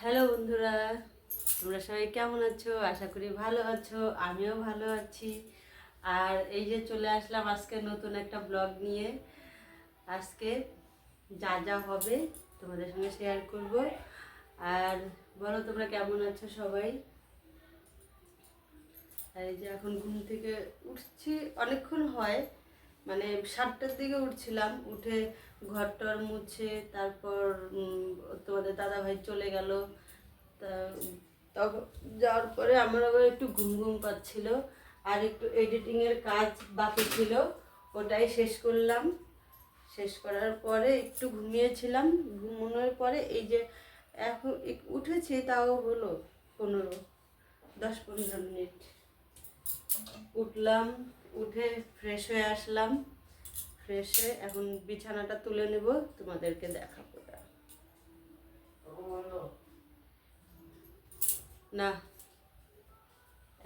Hello বন্ধুরা, তোমরা সবাই কেমন আছো? আশা করি ভালো আছো, আমিও ভালো আছি। আর এই যে চলে আসলাম আজকে নতুন একটা ব্লগ নিয়ে। আজকে যা যা হবে তোমাদের সঙ্গে শেয়ার করব। আর বলো, তোমরা কেমন আছো সবাই? আর এই যে এখন ঘুম থেকে উঠছি, অনেকক্ষণ হয় মানে সাতটার দিকে উঠছিলাম, উঠে ঘর টর মুছে, তারপর তোমাদের দাদা ভাই চলে গেল। তা তখন যাওয়ার পরে আমার আবার একটু ঘুম ঘুম পাচ্ছিল, আর একটু এডিটিংয়ের কাজ বাকি ছিল, ওটাই শেষ করলাম। শেষ করার পরে একটু ঘুমিয়েছিলাম। ঘুমানোর পরে এই যে, এখন উঠেছি, তাও হলো পনেরো, দশ পনেরো মিনিট। উঠলাম, উঠে ফ্রেশ হয়ে আসলাম। ফ্রেশ এখন বিছানাটা তুলে নেব তোমাদেরকে দেখাবো। না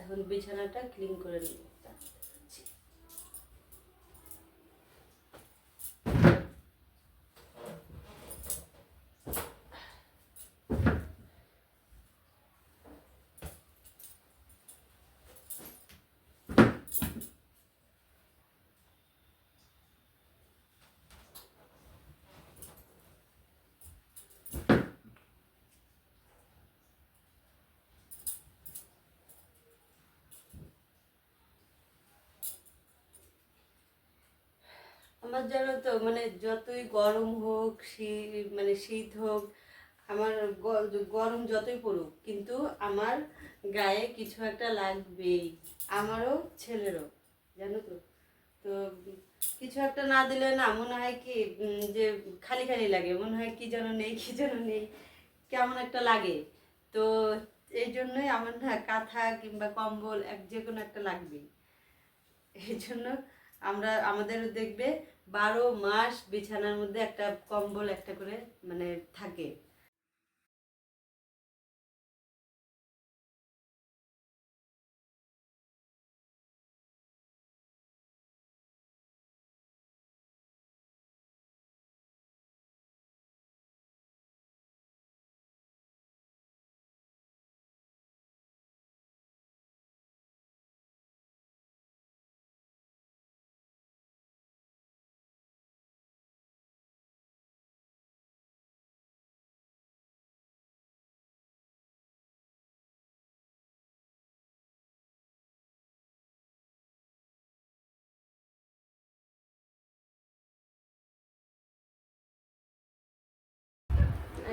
এখন বিছানাটা ক্লিন করে নেব। আমার জানো তো মানে যতই গরম হোক, শীত মানে শীত হোক, আমার গরম যতই পড়ুক, কিন্তু আমার গায়ে কিছু একটা লাগবেই। আমারও, ছেলেরও, জানো তো। তো কিছু একটা না দিলে না মনে হয় কি যে খালি খালি লাগে, মনে হয় কি যেন নেই, কি যেন নেই, কেমন একটা লাগে। তো এই জন্যই আমার না কাঁথা কিংবা কম্বল এক যে কোনো একটা লাগবেই। এই জন্য আমরা আমাদের দেখবে বারো মাস বিছানার মধ্যে একটা কম্বল একটা করে মানে থাকে।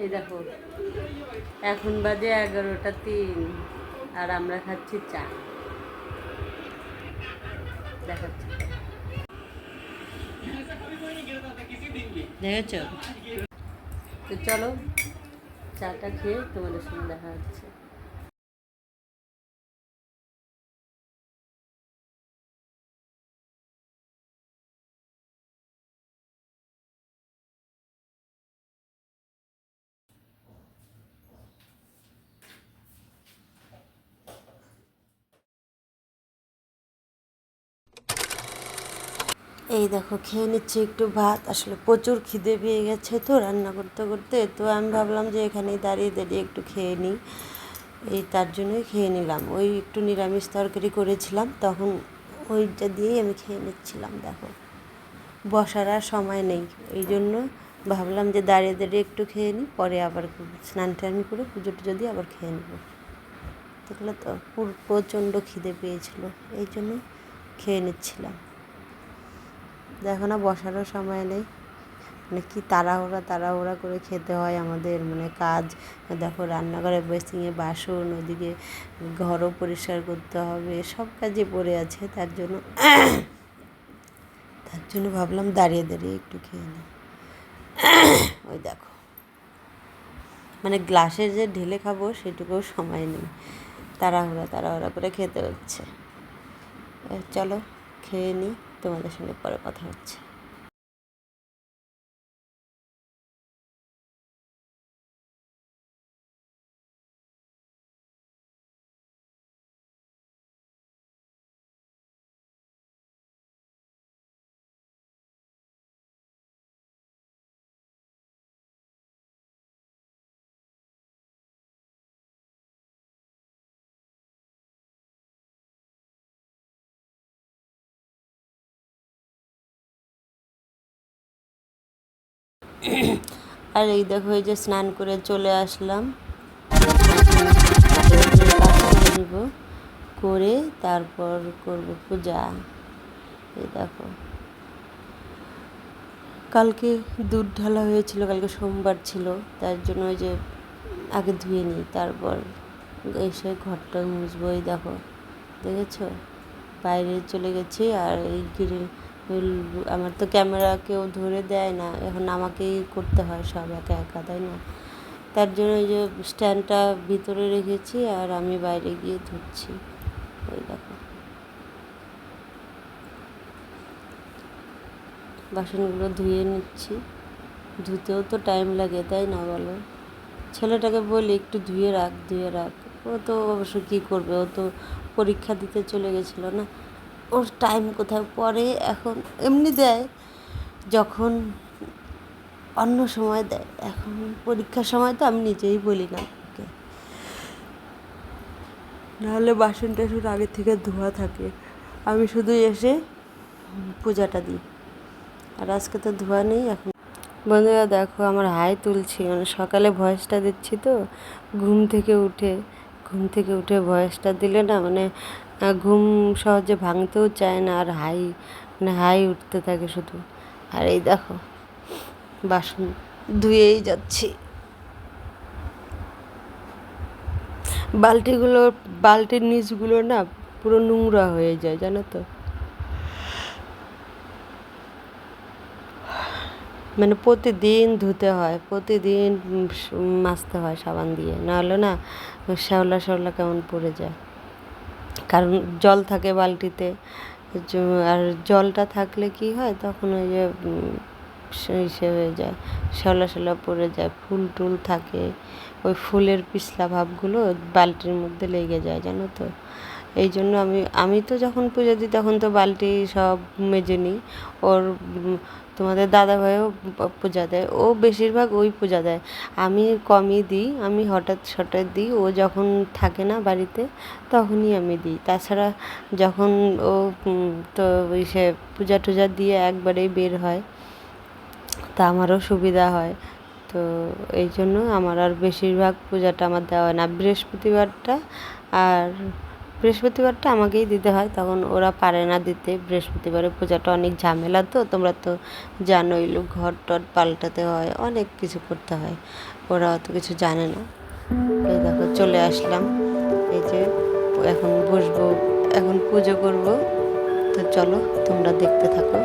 এই দেখো, এখন বাজে এগারোটা তিন আর আমরা খাচ্ছি চা। দেখাচ্ছি। তো চলো, চাটা খেয়ে তোমাদের সঙ্গে দেখা হচ্ছে। এই দেখো, খেয়ে নিচ্ছি একটু ভাত। আসলে প্রচুর খিদে পেয়ে গেছে তো রান্না করতে করতে। তো আমি ভাবলাম যে এখানেই দাঁড়িয়ে দাঁড়িয়ে একটু খেয়ে নিই। এই তার জন্যই খেয়ে নিলাম। ওই একটু নিরামিষ তরকারি করেছিলাম, তখন ওইটা দিয়েই আমি খেয়ে নিচ্ছিলাম, দেখো। বসার আর সময় নেই। এই জন্য ভাবলাম যে দাঁড়িয়ে দাঁড়িয়ে একটু খেয়ে নিই, পরে আবার স্নান টান করে পুজো টুজো দিয়ে আবার খেয়ে নেব। দেখলে তো প্রচণ্ড খিদে পেয়েছিল, এই জন্য খেয়ে নিচ্ছিলাম। দেখো না, বসারও সময় নেই। মানে কি তাড়াহুড়া তাড়াহুড়া করে খেতে হয় আমাদের। মানে কাজ, দেখো রান্নাঘরে বেসিংয়ে বাসন, ওদিকে ঘরও পরিষ্কার করতে হবে, সব কাজে পড়ে আছে, তার জন্য তার জন্য ভাবলাম দাঁড়িয়ে দাঁড়িয়ে একটু খেয়ে নিই ওই দেখো। মানে গ্লাসে যে ঢেলে খাব, সেটুকুও সময় নেই। তাড়াহুড়া তাড়াহুড়া করে খেতে হচ্ছে। চলো, খেয়ে নিই তোমাদের সঙ্গে পরে কথা হচ্ছে আর এই দেখো, এই যে স্নান করে চলে আসলাম। করে তারপর করব পূজা। এই দেখো। কালকে দুধ ঢালা হয়েছিল, কালকে সোমবার ছিল, তার জন্য ওই যে আগে ধুয়ে নিই, তারপর এসে ঘরটা মুছবো, এই দেখো। দেখেছ? বাইরে চলে গেছি আর এই গিরে আমার তো ক্যামেরা কেউ ধরে দেয় না, এখন আমাকেই করতে হয় সব একা একা, তাই না? তার জন্য ওই যে স্ট্যান্ডটা ভিতরে রেখেছি আর আমি বাইরে গিয়ে ধুচ্ছি ওই দেখো। বাসনগুলো ধুয়ে নিচ্ছি। ধুতেও তো টাইম লাগে, তাই না বলো? ছেলেটাকে বলি, একটু ধুয়ে রাখ ধুয়ে রাখ। ও তো অবশ্য কী করবে? ও তো পরীক্ষা দিতে চলে গেছিল না? ওর টাইম কোথায়? পরে এখন এমনি দেয়, যখন অন্য সময় দেয়। এখন পরীক্ষার সময় তো আমি নিজেই বলি না ওকে। নাহলে বাসন টাসন আগে থেকে ধোয়া থাকে। আমি শুধু এসে পূজাটা দিই। আর আজকে তো ধোয়া নেই, এখন বন্ধুরা দেখো আমার হাই তুলছি মানে সকালে ভয়েসটা দিচ্ছি তো। ঘুম থেকে উঠে, ঘুম থেকে উঠে ভয়েসটা দিলে না মানে ঘুম সহজে ভাঙতেও চায় না আর হাই মানে হাই উঠতে থাকে শুধু। আর এই দেখো, বাসন ধুয়েই যাচ্ছি। বালতিগুলো, বালতির নিচগুলো না পুরো নোংরা হয়ে যায়, জানো তো। মানে প্রতিদিন ধুতে হয়, প্রতিদিন মাজতে হয় সাবান দিয়ে। নাহলে না শ্যাওলা শ্যাওলা কেমন পড়ে যায়। কারণ জল থাকে বালতিতে আর জলটা থাকলে কি হয়, তখন ওই যে ইসে হয়ে যায়, শ্যাওলা শ্যাওলা পড়ে যায়, ফুল টুল থাকে, ওই ফুলের পিছলা ভাবগুলো বালতির মধ্যে লেগে যায়, জানো তো? এই জন্য আমি আমি তো যখন পুজো দিই, তখন তো বালতি সব মেজে নিই, ওর তোমাদের দাদাভাইও পূজা দেয়। ও বেশিরভাগ ওই পূজা দেয়। আমি কমই দিই, আমি হঠাৎ হঠাৎ দিই। ও যখন থাকে না বাড়িতে, তখনই আমি দিই। তাছাড়া যখন ও তো সে পূজা টুজা দিয়ে একবারেই বের হয়, তা আমারও সুবিধা হয়। তো এই জন্য আমার আর বেশিরভাগ পূজাটা আমার দেওয়া হয় না। বৃহস্পতিবারটা আর বৃহস্পতিবারটা আমাকেই দিতে হয়, তখন ওরা পারে না দিতে। বৃহস্পতিবারে পূজাটা অনেক ঝামেলা তো, তোমরা তো জানোই লোক ঘর টর পাল্টাতে হয়, অনেক কিছু করতে হয়। ওরা অত কিছু জানে না। এই দেখো, চলে আসলাম। এই যে, এখন বসবো, এখন পুজো করব। তো চলো, তোমরা দেখতে থাকো।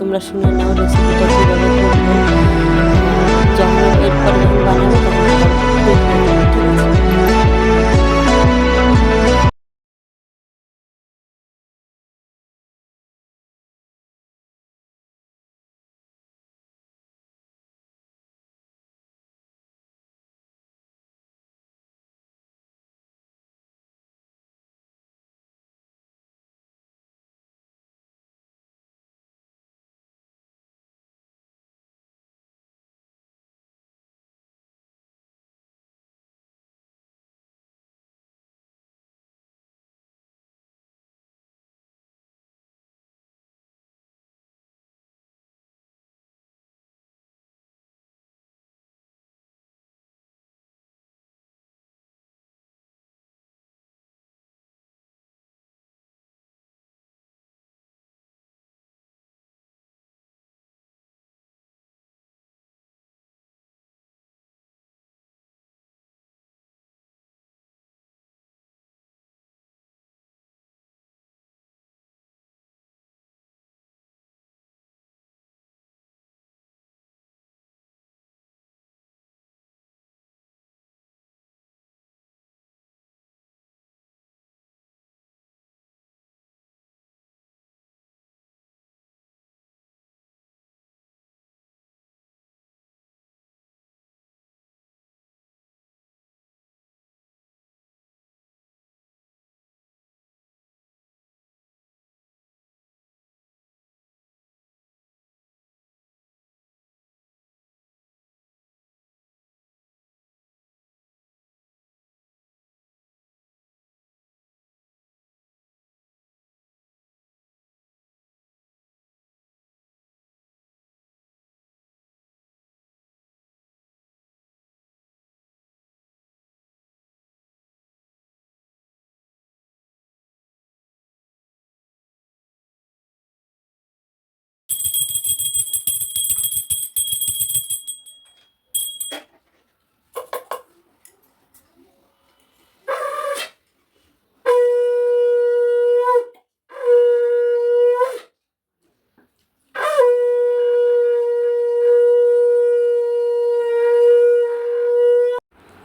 তোমরা শুনে নাও রেসিপিটা কীভাবে করব। যখন এরপরে বানাবো তখন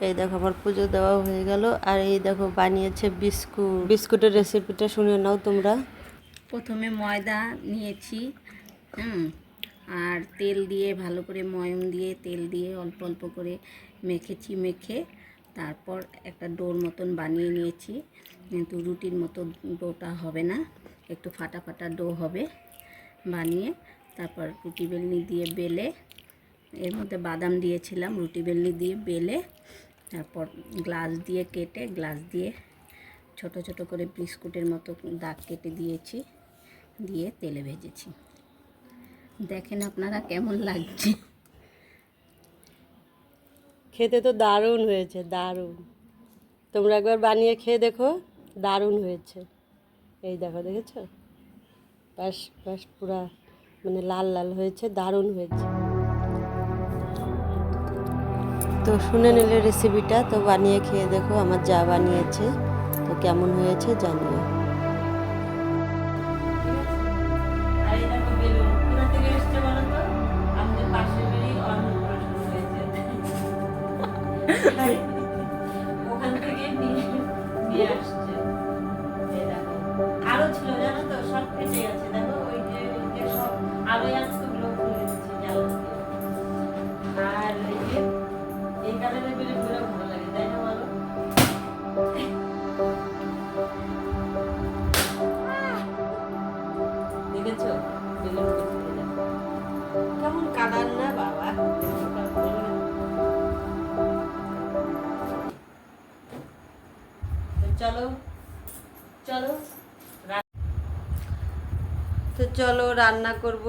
এই দেখো আমার পুজো দেওয়া হয়ে গেল। আর এই দেখো বানিয়েছে বিস্কুট। বিস্কুটের রেসিপিটা শুনে নাও তোমরা। প্রথমে ময়দা নিয়েছি হুম আর তেল দিয়ে ভালো করে ময়ম দিয়ে তেল দিয়ে অল্প অল্প করে মেখেছি মেখে তারপর একটা ডোর মতন বানিয়ে নিয়েছি। কিন্তু রুটির মতো ডোটা হবে না একটু ফাটা ফাটা ডো হবে বানিয়ে। তারপর রুটি বেলনি দিয়ে বেলে এর মধ্যে বাদাম দিয়েছিলাম রুটি বেলনি দিয়ে বেলে তারপর গ্লাস দিয়ে কেটে, গ্লাস দিয়ে ছোট ছোট করে বিস্কুটের মতো দাগ কেটে দিয়েছি, দিয়ে তেলে ভেজেছি। দেখেন আপনারা কেমন লাগছে। খেতে তো দারুণ হয়েছে, দারুণ। তোমরা একবার বানিয়ে খেয়ে দেখো, দারুণ হয়েছে। এই দেখো, দেখেছ? পাশ পাশ পুরা মানে লাল লাল হয়েছে, দারুণ হয়েছে। তো শুনে নিলে রেসিপিটা তো বানিয়ে খেয়ে দেখো আমার যা বানিয়েছে। তো কেমন হয়েছে জানিও। আরও ছিল জানো তো? সব ফেটে গেছে। দেখো ওই যে সব আরও আসতো দেখেছ? কেমন কালার না বাবা? চলো চলো তো চলো রান্না করব।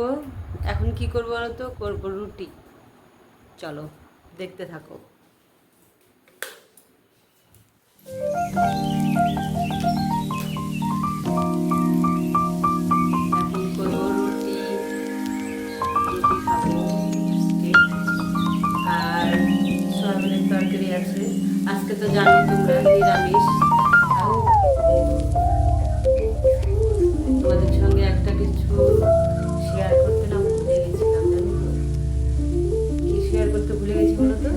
এখন কি করব তো? করব রুটি। চলো, দেখতে থাকো। আজকে তো জানো তোমরা নিরামিষ। তোমাদের সঙ্গে একটা কিছু শেয়ার করতে না ভুলে গেছিলাম জানো কি শেয়ার করতে ভুলে গেছি বলো তো?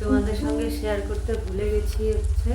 তোমাদের সঙ্গে শেয়ার করতে ভুলে গেছি হচ্ছে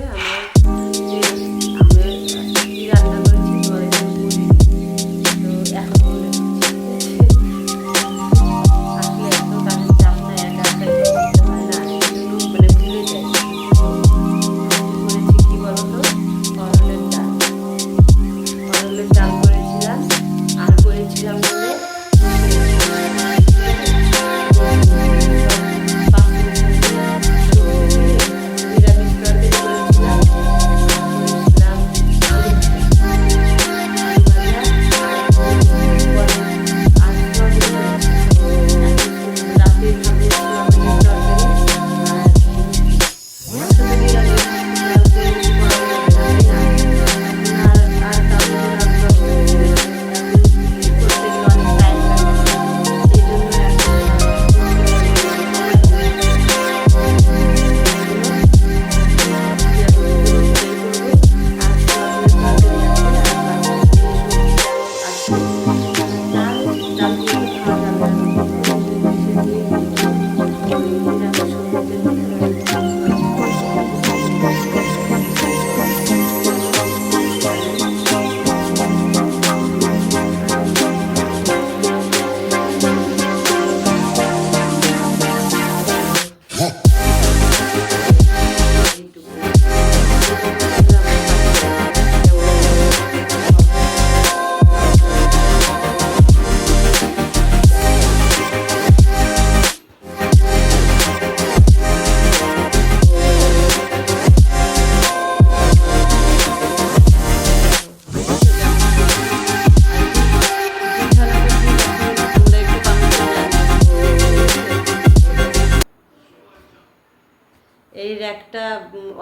এই র্যাকটা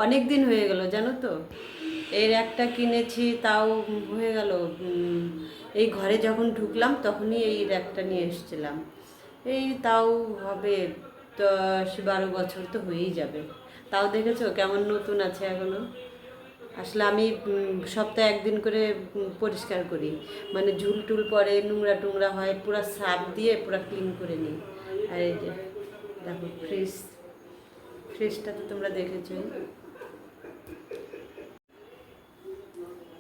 অনেক দিন হয়ে গেল, জানো তো? এই র্যাকটা কিনেছি, তাও হয়ে গেল এই ঘরে যখন ঢুকলাম, তখনই এই র্যাকটা নিয়ে এসেছিলাম। এই তাও হবে দশ বারো বছর তো হয়েই যাবে। তাও দেখেছ কেমন নতুন আছে এখনও? আসলে আমি সপ্তাহে একদিন করে পরিষ্কার করি। মানে ঝুল টুল পরে, নোংরা টুংরা হয়, পুরো সাপ দিয়ে পুরো ক্লিন করে নিই। আর এই যে, দেখো ফ্রিজ ফেসটা তো তোমরা দেখেছ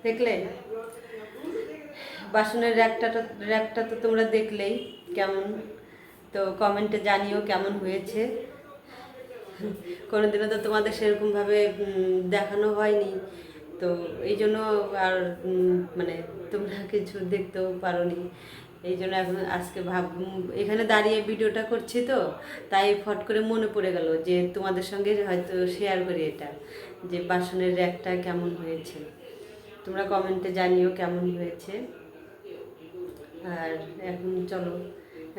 দেখলে? বাসনের র্যাকটা র্যাকটা তো তোমরা দেখলেই কেমন। তো কমেন্টে জানিও কেমন হয়েছে। কোনোদিনও তো তোমাদের সেরকমভাবে দেখানো হয়নি। তো এই জন্য আর মানে তোমরা কিছু দেখতেও পারোনি। এই জন্য এখন আজকে ভাব এখানে দাঁড়িয়ে ভিডিওটা করছি তো, তাই ফট করে মনে পড়ে গেল যে তোমাদের সঙ্গে হয়তো শেয়ার করি এটা, যে বাসনের র্যাকটা কেমন হয়েছে। তোমরা কমেন্টে জানিও কেমন হয়েছে। আর এখন চলো,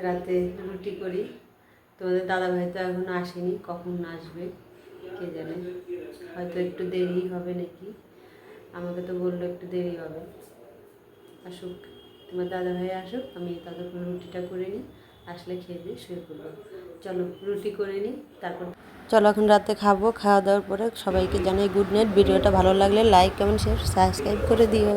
রাতে রুটি করি। তোমাদের দাদা ভাই তো এখন আসেনি, কখন আসবে, কে জানে? হয়তো একটু দেরি হবে নাকি? আমাকে তো বলল একটু দেরি হবে। আসুক। তোমার দাদা ভাই আসুক, আমি ততক্ষণ রুটিটা করে নিই, আসলে খেয়ে দিয়ে শুয়ে পড়ব। চলো, রুটি করে নিই, তারপর চলো এখন রাতে খাব, খাওয়া দাওয়ার পরে সবাইকে জানাই গুড নাইট ভিডিওটা ভালো লাগলে লাইক কমেন্ট শেয়ার সাবস্ক্রাইব করে দিও।